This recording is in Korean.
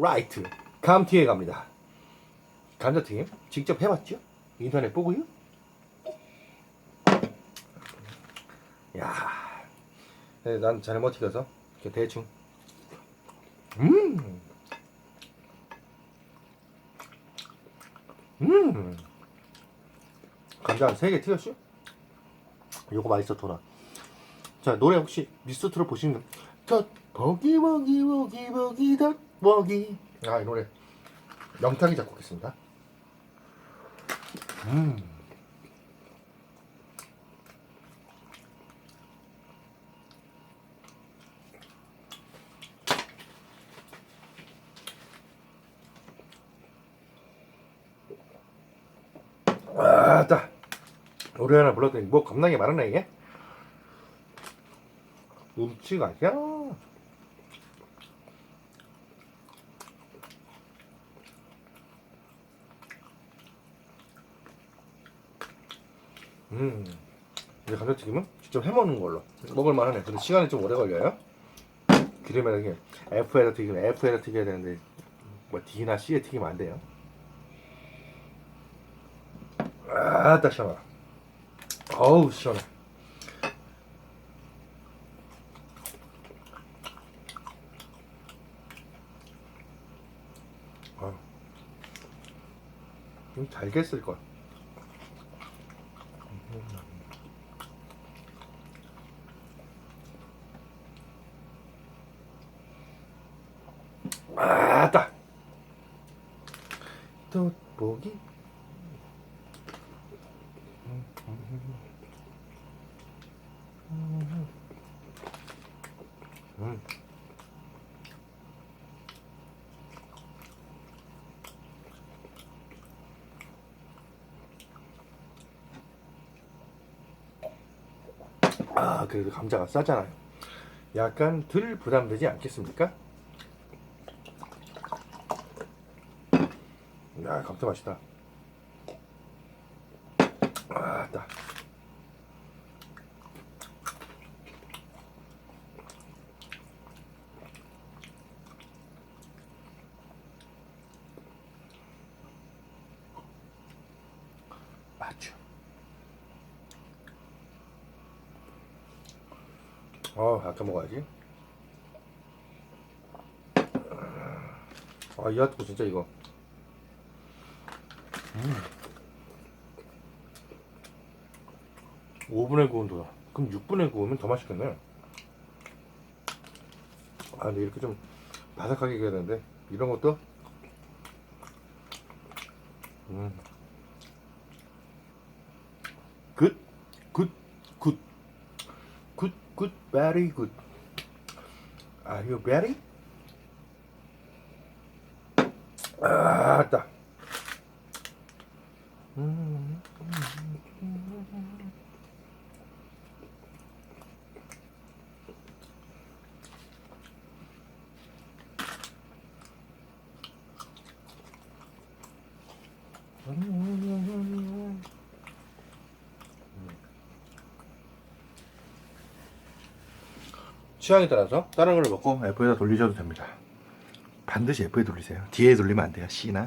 라이트 감튀에 갑니다. 감자튀김 직접 해봤죠? 인터넷 보고요. 야, 네, 난 잘못 튀겨서 이렇게 대충. 음, 음, 감자 한 3개 튀겼죠? 요거 맛있어 도나. 자 노래 혹시 미스터 트롯 보시는 덧 버기 버기 버기 버기 덧 버기 아이 노래. 명탁이 작곡했습니다. 음. 아따. 노래 하나 불렀더니 뭐 겁나게 많았네 이게? 음치가 아니야 음. 이제 감자튀김은 직접 해먹는 걸로. 먹을만 하네. 근데 시간이 좀 오래 걸려요. 기름에다 이게 F에다 튀기면 F에다 튀겨야 되는데 뭐 D나 C에 튀기면 안 돼요. 아따 시원하다. 어우 시원해. 아, 좀 잘게 쓸 걸. 아따. 음. 아, 그래도 감자가 싸잖아요. 약간 덜 부담되지 않겠습니까? 야, 감자 맛있다. 아, 따. 맞죠. 어, 아까 먹어야지. 아, 이 핫도 진짜 이거. 5분에 구운 도다. 그럼 6분에 구우면 더 맛있겠네. 아, 근데 이렇게 좀 바삭하게 해야 되는데, 이런 것도. 음. 굿, 굿, 굿. 굿, 굿, very good. Are you ready? 아, 따. 음. 취향에 따라서 다른 걸 먹고 F에다 돌리셔도 됩니다. 반드시 F에 돌리세요. D에 돌리면 안 돼요. C나